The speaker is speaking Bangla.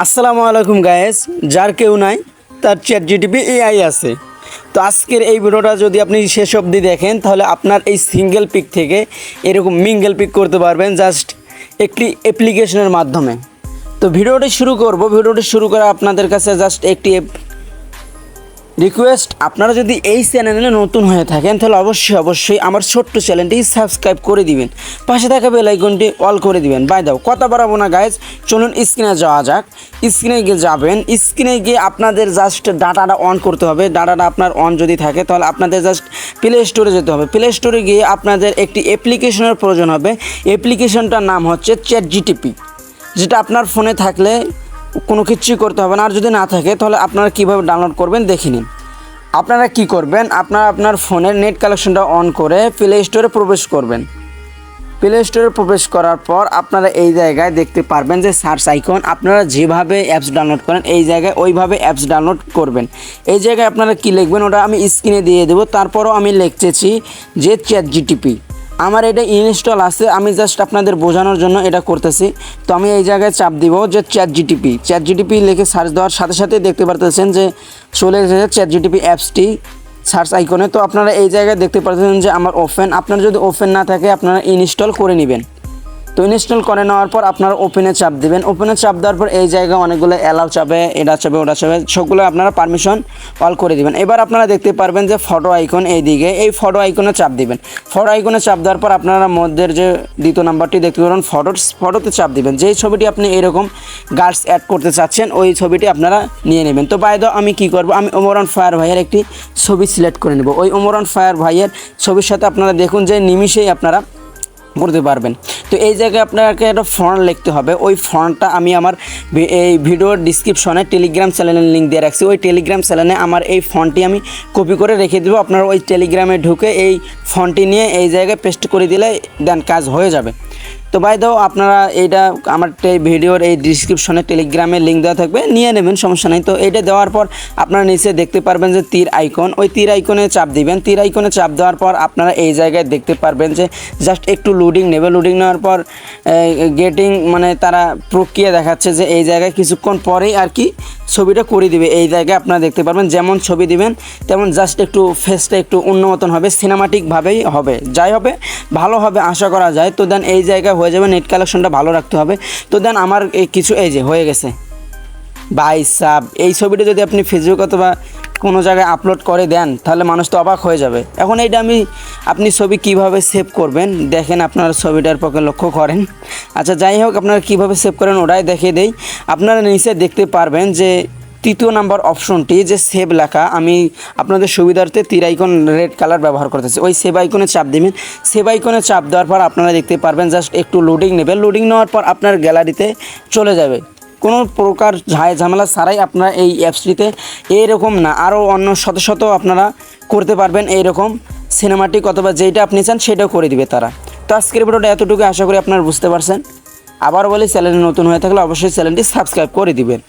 আসসালামু আলাইকুম গায়েস যার কেউ নাই, তার চ্যাট জিটিপি এআই আছে। তো আজকের এই ভিডিওটা যদি আপনি শেষ অবধি দেখেন, তাহলে আপনার এই সিঙ্গেল পিক থেকে এরকম মিঙ্গেল পিক করতে পারবেন জাস্ট একটি অ্যাপ্লিকেশনের মাধ্যমে। তো ভিডিওটি শুরু করব। ভিডিওটি শুরু করে আপনাদের কাছে জাস্ট একটি রিকোয়েস্ট, আপনারা যদি এই চ্যানেলে নতুন হয়ে থাকেন, তাহলে অবশ্যই অবশ্যই আমার ছোট্ট চ্যানেলটি সাবস্ক্রাইব করে দিবেন। পাশে থাকা বেল আইকনটি অল করে দিবেন। বাই দাও, কথা বাড়াবো না গাইজ চলুন স্ক্রিনে যাওয়া যাক। স্ক্রিনে গিয়ে যাবেন। স্ক্রিনে গিয়ে আপনাদের জাস্ট ডাটাটা অন করতে হবে। ডাটাটা আপনার অন যদি থাকে, তাহলে আপনাদের জাস্ট প্লে স্টোরে যেতে হবে। প্লে স্টোরে গিয়ে আপনাদের একটি অ্যাপ্লিকেশনের প্রয়োজন হবে। অ্যাপ্লিকেশনটার নাম হচ্ছে চ্যাট জিটিপি যেটা আপনার ফোনে থাকলে কোনো কিছুই করতে হবে না। আর যদি না থাকে, তাহলে আপনারা কীভাবে ডাউনলোড করবেন দেখে নিন। আপনারা কি করবেন? আপনারা আপনার ফোনের নেট কালেকশনটা অন করে প্লে স্টোরে প্রবেশ করবেন। প্লে স্টোরে প্রবেশ করার পর আপনারা এই জায়গায় দেখতে পারবেন যে সার্চ আইকন আপনারা যেভাবে অ্যাপস ডাউনলোড করেন, এই জায়গায় ওইভাবে অ্যাপস ডাউনলোড করবেন। এই জায়গায় আপনারা কি লিখবেন, ওটা আমি স্ক্রিনে দিয়ে দেবো। তারপরও আমি লিখতেছি যে চ্যাট জিটিপি আমার এটা ইনস্টল আছে, আমি জাস্ট আপনাদের বোঝানোর জন্য এটা করতেছি। তো আমি এই জায়গায় চাপ দিব যে চ্যাট জিটিপি চ্যাট জিটিপি লিখে সার্চ দেওয়ার সাথে সাথে দেখতে পারতেছেন যে চলে এসেছে চ্যাট জিটিপি অ্যাপসটি সার্চ আইকনে তো আপনারা এই জায়গায় দেখতে পারতেছেন যে আমার ওপেন আপনার যদি ওপেন না থাকে, আপনারা ইনস্টল করে নেবেন। তো ইনস্টল করে নেওয়ার পর আপনারা ওপেনে চাপ দিবেন। ওপেনে চাপ দেওয়ার পর এই জায়গায় অনেকগুলো অ্যালাউ চাপে, এটা চাপে, ওটা চাপে, সবগুলো আপনারা পারমিশন অল করে দিবেন। এবার আপনারা দেখতে পারবেন যে ফটো আইকন এই দিকে, এই ফটো আইকনে চাপ দিবেন। ফটো আইকনে চাপ দেওয়ার পর আপনারা মধ্যের যে দ্বিতীয় নাম্বারটি দেখতে পারেন ফটো ফটোতে চাপ দিবেন। যেই ছবিটি আপনি এরকম গার্ডস অ্যাড করতে চাচ্ছেন, ওই ছবিটি আপনারা নিয়ে নেবেন। তো বাইদ আমি কি করব? আমি ওমরান ফায়ার ভাইয়ের একটি ছবি সিলেক্ট করে নেব। ওই ওমরান ফায়ার ভাইয়ের ছবির সাথে আপনারা দেখুন যে নিমিষেই আপনারা করতে পারবেন। তো এই জায়গায় আপনাকে একটা ফর্ম লিখতে হবে। ওই ফর্মটা আমি আমার এই ভিডিওর ডিসক্রিপশনে টেলিগ্রাম চ্যানেলের লিঙ্ক দিয়ে রাখছি। ওই টেলিগ্রাম চ্যানেলে আমার এই ফর্মটি আমি কপি করে রেখে দেবো। আপনারা ওই টেলিগ্রামে ঢুকে এই ফর্মটি নিয়ে এই জায়গায় পেস্ট করে দিলে দেন কাজ হয়ে যাবে। তো বাই দাও আপনারা এইটা আমার ভিডিওর এই ডিসক্রিপশনে টেলিগ্রামে লিঙ্ক দেওয়া থাকবে, নিয়ে নেবেন, সমস্যা নেই। তো এইটা দেওয়ার পর আপনারা নিচে দেখতে পারবেন যে তীর আইকন ওই তীর আইকনে চাপ দিবেন। তীর আইকনে চাপ দেওয়ার পর আপনারা এই জায়গায় দেখতে পারবেন যে জাস্ট একটু লোডিং নেবে। লোডিং নেওয়ার পর গেটিং মানে তারা প্রক্রিয়া দেখাচ্ছে যে এই জায়গায় কিছুক্ষণ পরেই আর কি ছবিটা করে দিবে। এই জায়গায় আপনারা দেখতে পারবেন, যেমন ছবি দিবেন, তেমন জাস্ট একটু ফেসটা একটু উন্নতন হবে সিনেমাটিকভাবেই হবে। যাই হবে, ভালো হবে, আশা করা যায়। তো দেন এই জায়গায় হয়ে যাবে নেট কালেকশনটা ভালো রাখতে হবে। তো দেন আমার এই কিছু, এই যে হয়ে গেছে। বাই সাব এই ছবিটা যদি আপনি ফেসবুক অথবা কোনো জায়গায় আপলোড করে দেন, তাহলে মানুষ তো অবাক হয়ে যাবে। এখন এইটা আমি, আপনি ছবি কীভাবে সেভ করবেন? দেখেন আপনারা ছবিটার পক্ষে লক্ষ্য করেন। আচ্ছা যাই হোক, আপনারা কীভাবে সেভ করেন ওটাই দেখিয়ে দেই। আপনারা নিচে দেখতে পারবেন যে তৃতীয় নাম্বার অপশনটি যে সেভ লেখা, আমি আপনাদের সুবিধার্থে তীর আইকন রেড কালার ব্যবহার করতেছি। ওই সেভ আইকনে চাপ দিবেন। সেভ আইকনে চাপ দেওয়ার পর আপনারা দেখতে পারবেন জাস্ট একটু লোডিং নেবেন। লোডিং নেওয়ার পর আপনার গ্যালারিতে চলে যাবে। কোনো প্রকার ঝায় ঝামেলা ছাড়াই আপনারা এই অ্যাপসটিতে এইরকম না, আরও অন্য শত শত আপনারা করতে পারবেন এইরকম সিনেমাটিক অথবা যেইটা আপনি চান সেটাও করে দিবে তারা। তো আজকের ভিডিওটা এতটুকু আশা করি আপনারা বুঝতে পারছেন। আবার বলি, চ্যানেলে নতুন হয়ে থাকলে অবশ্যই চ্যানেলটি সাবস্ক্রাইব করে দিবেন।